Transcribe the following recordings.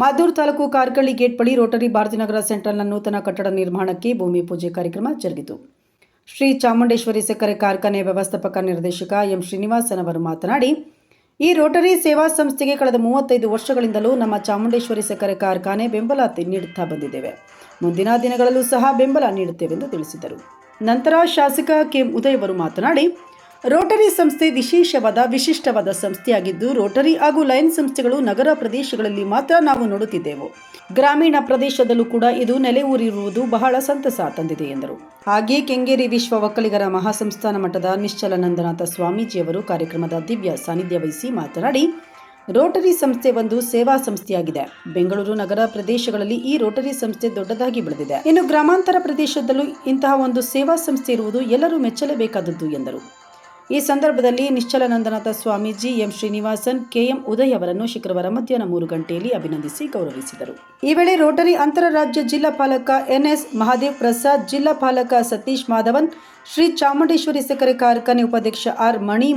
ಮಾದೂರು taluk Karkalli gate ಬಳಿ Rotary Bharathinagar ಸೆಂಟ್ರಲ್ನ ನೂತನ ಕಟ್ಟಡ ನಿರ್ಮಾಣಕ್ಕೆ ಭೂಮಿ ಪೂಜೆ ಕಾರ್ಯಕ್ರಮ ಜರುಗಿತು. ಶ್ರೀ ಚಾಮುಂಡೇಶ್ವರಿ ಸಕ್ಕರೆ ಕಾರ್ಖಾನೆ ವ್ಯವಸ್ಥಾಪಕ ನಿರ್ದೇಶಕ ಎಂ ಶ್ರೀನಿವಾಸನ್ ಅವರು ಮಾತನಾಡಿ, ಈ ರೋಟರಿ ಸೇವಾ ಸಂಸ್ಥೆಗೆ ಕಳೆದ ಮೂವತ್ತೈದು ವರ್ಷಗಳಿಂದಲೂ ನಮ್ಮ ಚಾಮುಂಡೇಶ್ವರಿ ಸಕ್ಕರೆ ಕಾರ್ಖಾನೆ ಬೆಂಬಲ ನೀಡುತ್ತಾ ಬಂದಿದ್ದೇವೆ. ಮುಂದಿನ ದಿನಗಳಲ್ಲೂ ಸಹ ಬೆಂಬಲ ನೀಡುತ್ತೇವೆ ಎಂದು ತಿಳಿಸಿದರು. ನಂತರ ಶಾಸಕ ಕೆ ಉದಯ್ ಅವರು ಮಾತನಾಡಿ ರೋಟರಿ ಸಂಸ್ಥೆ ವಿಶೇಷವಾದ, ವಿಶಿಷ್ಟವಾದ ಸಂಸ್ಥೆಯಾಗಿದ್ದು, ರೋಟರಿ ಹಾಗೂ ಲಯನ್ ಸಂಸ್ಥೆಗಳು ನಗರ ಪ್ರದೇಶಗಳಲ್ಲಿ ಮಾತ್ರ ನಾವು ನೋಡುತ್ತಿದ್ದೆವು. ಗ್ರಾಮೀಣ ಪ್ರದೇಶದಲ್ಲೂ ಕೂಡ ಇದು ನೆಲೆ ಊರಿರುವುದು ಬಹಳ ಸಂತಸ ತಂದಿದೆ ಎಂದರು. ಹಾಗೆಯೇ ಕೆಂಗೇರಿ ವಿಶ್ವ ಒಕ್ಕಲಿಗರ ಮಹಾಸಂಸ್ಥಾನ ಮಠದ ನಿಶ್ಚಲನಂದನಾಥ ಸ್ವಾಮೀಜಿಯವರು ಕಾರ್ಯಕ್ರಮದ ದಿವ್ಯ ಸಾನ್ನಿಧ್ಯ ವಹಿಸಿ ಮಾತನಾಡಿ, ರೋಟರಿ ಸಂಸ್ಥೆ ಒಂದು ಸೇವಾ ಸಂಸ್ಥೆಯಾಗಿದೆ. ಬೆಂಗಳೂರು ನಗರ ಪ್ರದೇಶಗಳಲ್ಲಿ ಈ ರೋಟರಿ ಸಂಸ್ಥೆ ದೊಡ್ಡದಾಗಿ ಬೆಳೆದಿದೆ. ಇನ್ನು ಗ್ರಾಮಾಂತರ ಪ್ರದೇಶದಲ್ಲೂ ಇಂತಹ ಒಂದು ಸೇವಾ ಸಂಸ್ಥೆ ಇರುವುದು ಎಲ್ಲರೂ ಮೆಚ್ಚಲೇಬೇಕಾದದ್ದು ಎಂದರು. ಈ ಸಂದರ್ಭದಲ್ಲಿ Nishchalanandanatha Swamiji M Srinivasan, K M Uday ಅವರನ್ನು ಶುಕ್ರವಾರ ಮಧ್ಯಾಹ್ನ ಮೂರು ಗಂಟೆಯಲ್ಲಿ ಅಭಿನಂದಿಸಿ ಗೌರವಿಸಿದರು. ಈ ವೇಳೆ ರೋಟರಿ ಅಂತಾರಾಜ್ಯ ಜಿಲ್ಲಾ ಪಾಲಕ ಎನ್ಎಸ್ ಮಹಾದೇವ್ ಪ್ರಸಾದ್, ಜಿಲ್ಲಾ ಪಾಲಕ ಸತೀಶ್ ಮಾಧವನ್, ಶ್ರೀ ಚಾಮುಂಡೇಶ್ವರಿ ಸಕ್ಕರೆ ಕಾರ್ಖಾನೆ ಉಪಾಧ್ಯಕ್ಷ ಆರ್ ಮಣಿ,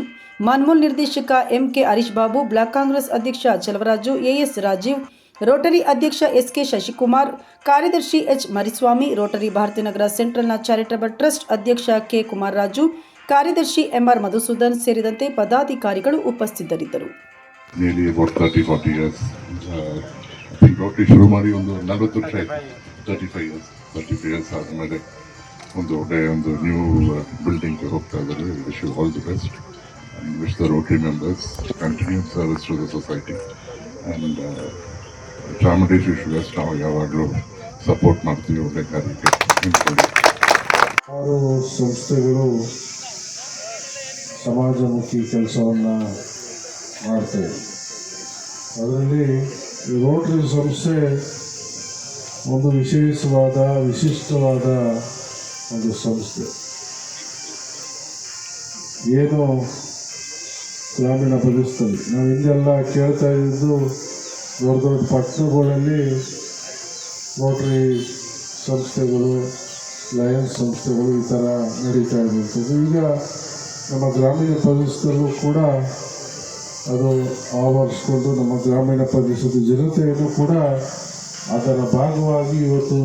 ಮನ್ಮೂಲ್ ನಿರ್ದೇಶಕ M K Harish Babu, block Congress ಅಧ್ಯಕ್ಷ Chalavaraju A S Rajeev, Rotary ಅಧ್ಯಕ್ಷ ಎಸ್ಕೆ ಶಶಿಕುಮಾರ್, ಕಾರ್ಯದರ್ಶಿ ಎಚ್ ಮರಿಸ್ವಾಮಿ, ರೋಟರಿ ಭಾರತೀನಗರ ಸೆಂಟ್ರಲ್ನ ಚಾರಿಟಬಲ್ ಟ್ರಸ್ಟ್ ಅಧ್ಯಕ್ಷ ಕೆ ಕುಮಾರ್ ರಾಜು ಕಾರ್ಯದರ್ಶಿ ಎಂಆರ್ ಮಧುಸೂದನ್ ಸೇರಿದಂತೆ ಪದಾಧಿಕಾರಿಗಳು ಉಪಸ್ಥಿತರಿದ್ದರು. Thirty forty years I think Rotary ಶುರು ಮಾಡಿ ಒಂದು ನಲವತ್ತು ವರ್ಷ ಆಯ್ತು. Thirty five years thirty five years ಆದಮೇಲೆ ಒಂದು ಒಳ್ಳೆಯ ಒಂದು ನ್ಯೂ ಬಿಲ್ಡಿಂಗ್ ಹೋಗ್ತಾ ಇದ್ದಾರೆ. Wish you all the best and wish the Rotary members continue service to the society and Chamundeshwari sugars ನಾವು ಯಾವಾಗಲೂ ಸಪೋರ್ಟ್ ಮಾಡ್ತೀವಿ ಒಳ್ಳೆ ಕಾರ್ಯಕ್ಕೆ. ಸಂಸ್ಥೆಗಳು ಸಮಾಜಮುಖಿ ಕೆಲಸವನ್ನು ಮಾಡ್ತೇವೆ. ಅದರಲ್ಲಿ ಈ ರೋಟರಿ ಸಂಸ್ಥೆ ಒಂದು ವಿಶೇಷವಾದ, ವಿಶಿಷ್ಟವಾದ ಒಂದು ಸಂಸ್ಥೆ. ಏನು ಗ್ರಾಮೀಣ ಪ್ರದೇಶದಲ್ಲಿ. ನಾವು ಹಿಂದೆಲ್ಲ ಕೇಳ್ತಾ ಇದ್ದು ದೊಡ್ಡ ದೊಡ್ಡ ಪಟ್ಟಣಗಳಲ್ಲಿ ರೋಟ್ರಿ ಸಂಸ್ಥೆಗಳು ಲಯನ್ಸ್ ಸಂಸ್ಥೆಗಳು ಈ ಥರ ನಡೀತಾ ಇರುವಂಥದ್ದು ಈಗ ನಮ್ಮ ಗ್ರಾಮೀಣ ಪ್ರದೇಶದಲ್ಲೂ ಕೂಡ ಅದು ಆವರಿಸ್ಕೊಂಡು ನಮ್ಮ ಗ್ರಾಮೀಣ ಪ್ರದೇಶದ ಜನತೆಯನ್ನು ಕೂಡ ಅದರ ಭಾಗವಾಗಿ ಇವತ್ತು